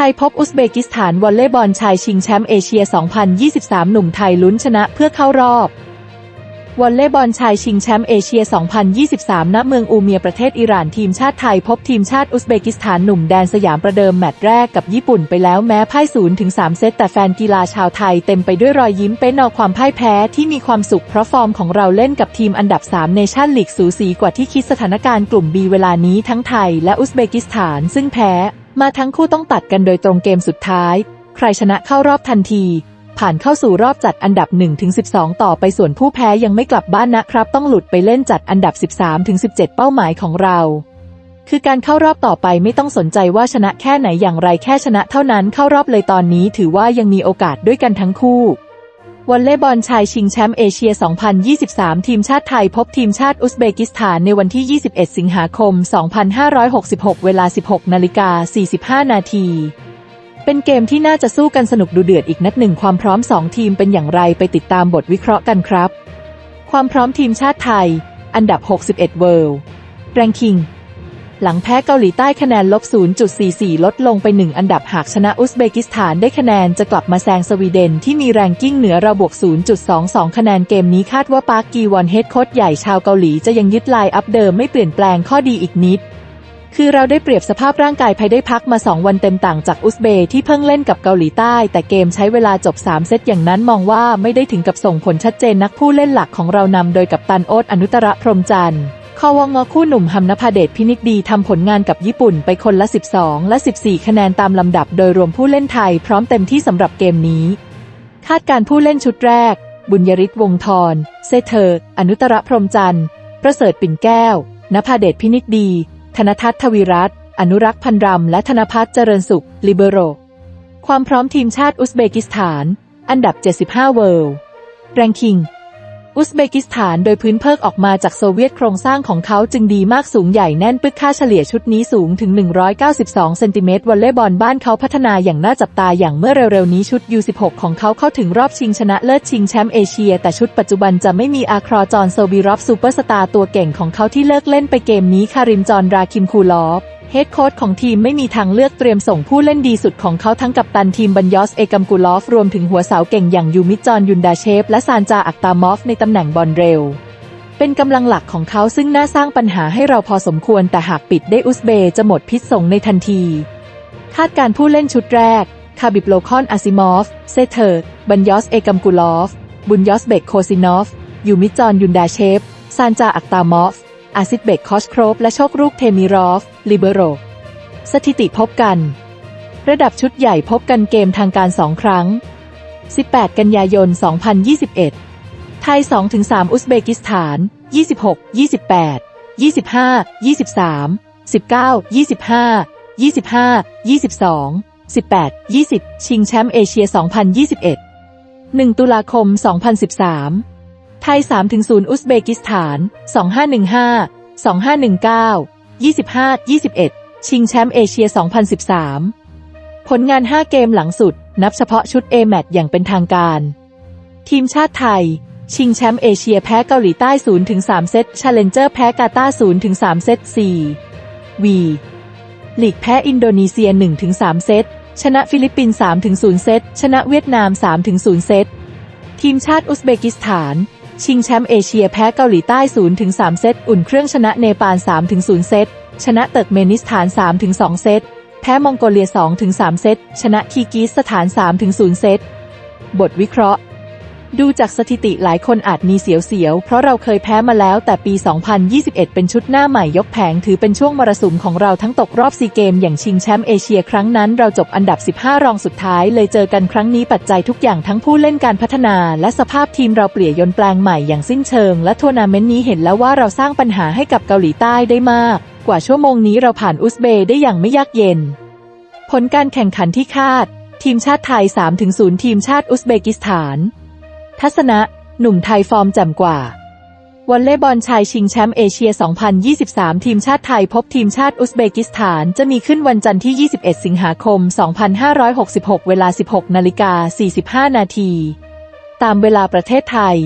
ไทยพบอุซเบกิสถานวอลเลย์บอลชายชิงแชมป์เอเชีย 2023 หนุ่มไทยลุ้นชนะเพื่อเข้ารอบวอลเลย์บอลชายชิงแชมป์เอเชีย 2023 ณ เมืองอูเมียประเทศอิหร่านทีมชาติไทยพบทีมชาติอุซเบกิสถานหนุ่มแดนสยามประเดิมแมตช์แรกกับญี่ปุ่นไปแล้วแม้พ่ายศูนย์ถึง3เซตแต่แฟนกีฬาชาวไทยเต็มไปด้วยรอยยิ้มเป็นเอาความพ่ายแพ้ที่มีความสุขเพราะฟอร์มของเราเล่นกับทีมอันดับ3เนชั่นลีกสูสีกว่าที่คิดสถานการณ์กลุ่ม B เวลานี้ทั้งไทยและอุซเบกิสถานซึ่งแพ้ มาทั้งคู่ต้องตัดกันโดยตรงเกมสุดท้าย ใครชนะเข้ารอบทันที ผ่านเข้าสู่รอบจัดอันดับ 1-12 ต่อไปส่วนผู้แพ้ยังไม่กลับบ้านนะครับ ต้องหลุดไปเล่นจัดอันดับ 13-17 เป้าหมายของเรา คือการเข้ารอบต่อไปไม่ต้องสนใจว่าชนะแค่ไหนอย่างไรแค่ชนะเท่านั้นเข้ารอบเลยตอนนี้ถือว่ายังมีโอกาสด้วยกันทั้งคู่ วอลเลย์บอลชายชิงแชมป์เอเชีย 2023 ทีมชาติไทยพบทีมชาติอุซเบกิสถานในวันที่ 21 สิงหาคม 2566 เวลา 16 นาฬิกา 45 นาที เป็นเกมที่น่าจะสู้กันสนุกดูเดือดอีกนัดหนึ่งความพร้อม 2 ทีมเป็นอย่างไรไปติดตามบทวิเคราะห์กันครับ ความพร้อมทีมชาติไทย อันดับ 61 World Ranking หลังแพ้เกาหลีใต้คะแนนลบ 0.44 ลดลงไป 1 อันดับหากชนะอุซเบกิสถานได้คะแนนจะกลับมาแซงสวีเดนที่มีแรงกิ้งเหนือเราบวก 0.22 คะแนนเกมนี้คาดว่าปาร์กกีวอนเฮดโค้ชใหญ่ชาวเกาหลีจะยังยึดไลน์อัพเดิมไม่เปลี่ยนแปลงข้อดีอีกนิดคือเราได้เปรียบสภาพร่างกายภายได้พักมา 2 วันเต็มต่างจากอุซเบย์ที่เพิ่งเล่นกับเกาหลีใต้ แต่เกมใช้เวลาจบ 3 เซตอย่างนั้นมองว่าไม่ได้ถึงกับส่งผลชัดเจนนักผู้เล่นหลักของเรานำโดยกัปตันโอ๊ตอนุตระพรหมจันทร์ คอวงคู่หนุ่มหำนภาเดชพินิจดีทำผลงานกับญี่ปุ่นไปคนละ 12 และ 14 คะแนนตามลำดับโดยรวมผู้เล่นไทยพร้อมเต็มที่สำหรับเกมนี้ คาดการผู้เล่นชุดแรก บุญยริศวงศ์ธรเซเธอร์อนุตระพรมจันทร์ ประเสริฐปิ่นแก้วนภาเดชพินิจดี ธนทัศน์ทวีรัตน์อนุรักษ์พันรำและธนพัฒน์เจริญสุข ลิเบโร ความพร้อมทีมชาติอุซเบกิสถาน อันดับ 75 เวิลด์แรงคิง อุซเบกิสถานโดยพื้นเพิกออกมาจากโซเวียตโครงสร้างของเขาจึงดีมากสูงใหญ่แน่นปึกค่าเฉลี่ยชุดนี้สูงถึง 192 เซนติเมตรวอลเลย์บอลบ้านเขาพัฒนาอย่างน่าจับตาอย่างเมื่อเร็วๆนี้ชุด U16 ของเขาเข้าถึงรอบชิงชนะเลิศชิงแชมป์เอเชีย แต่ชุดปัจจุบันจะไม่มีอาครอจอนโซบีรอฟซูเปอร์สตาร์ตัวเก่งของเขาที่เลิกเล่นไปเกมนี้คาริมจอนราคิมคูลอฟ เฮดโค้ชของทีมไม่มีทางเลือกเตรียมส่งผู้เล่นดีสุดของเขาทั้งกับตันทีมบันยอสเอกัมกูลอฟ รวมถึงหัวเสาเก่งอย่างยูมิจอนยุนดาเชฟ และซานจาอักตามอฟในตำแหน่งบอลเร็ว เป็นกำลังหลักของเขาซึ่งน่าสร้างปัญหาให้เราพอสมควรแต่หากปิดได้อุซเบย์จะหมดพิษสงในทันที คาดการผู้เล่นชุดแรก คาบิบโลคอนอาซิมอฟ เซเทอร์บันยอสเอกัมกูลอฟ บุนยอสเบกโคซินอฟ ยูมิจอนยุนดาเชฟ ซานจาอักตามอฟ อาซิดเบกคอชโครบและโชครุกเทมิรอฟลิเบโรสถิติพบกัน ระดับชุดใหญ่พบกันเกมทางการสองครั้ง 18 กันยายน 2021 ไทย 2-3 อุซเบกิสถาน 26 28 25 23 19 25 25 22 18 20 ชิงแชมป์เอเชีย 2021 1 ตุลาคม 2013 ทย 3-0 อุซเบกิสถาน 2515 2519 25 21 ชิงแชมป์เอเชีย 2013 ผลงาน 5 เกมหลังสุด นับเฉพาะชุด A แมตอย่างเป็นทางการ ทีมชาติไทย ชิงแชมป์เอเชียแพ้เกาหลีใต้ 0-3 เซตชาเลนเจอร์แพ้กาตาร์0-3 เซต4วีลีกแพ้อินโดนีเซีย 1-3 เซต ชนะฟิลิปปินส์3-0 เซต ชนะเวียดนาม 3-0 เซต ทีมชาติอุซเบกิสถาน ชิงแชมป์เอเชียแพ้เกาหลีใต้ 0-3 เซต อุ่นเครื่องชนะเนปาล 3-0 เซต ชนะเติร์กเมนิสถาน 3-2 เซต แพ้มองโกเลีย 2-3 เซต ชนะคีกิสถาน 3-0 เซต บทวิเคราะห์ ดูจากสถิติหลายคนอาจมีเสียวๆ เพราะเราเคยแพ้มาแล้วแต่ปี 2021 เป็นชุดหน้าใหม่ยกแผงถือเป็นช่วงมรสุมของเราทั้งตกรอบซีเกมอย่างชิงแชมป์เอเชียครั้งนั้นเราจบอันดับ 15 รองสุดท้ายเลยเจอกันครั้งนี้ปัจจัยทุกอย่างทั้งผู้เล่นการพัฒนา และสภาพทีมเราเปลี่ยยนแปลงใหม่อย่างสิ้นเชิง และทัวร์นาเมนต์นี้เห็นแล้วว่าเราสร้างปัญหาให้กับเกาหลีใต้ได้มาก กว่าชั่วโมงนี้เราผ่านอุซเบย์ได้อย่างไม่ยากเย็น ผลการแข่งขันที่คาด ทีมชาติไทย 3-0 ทีมชาติอุซเบกิสถาน ทัศนะ หนุ่มไทยฟอร์มแจ่มกว่าวอลเลย์บอลชายชิงแชมป์เอเชีย 2023 ทีมชาติไทยพบทีมชาติอุซเบกิสถาน จะมีขึ้นวันจันทร์ที่ 21 สิงหาคม 2566 เวลา 16 นาฬิกา 45 นาที ตามเวลาประเทศไทย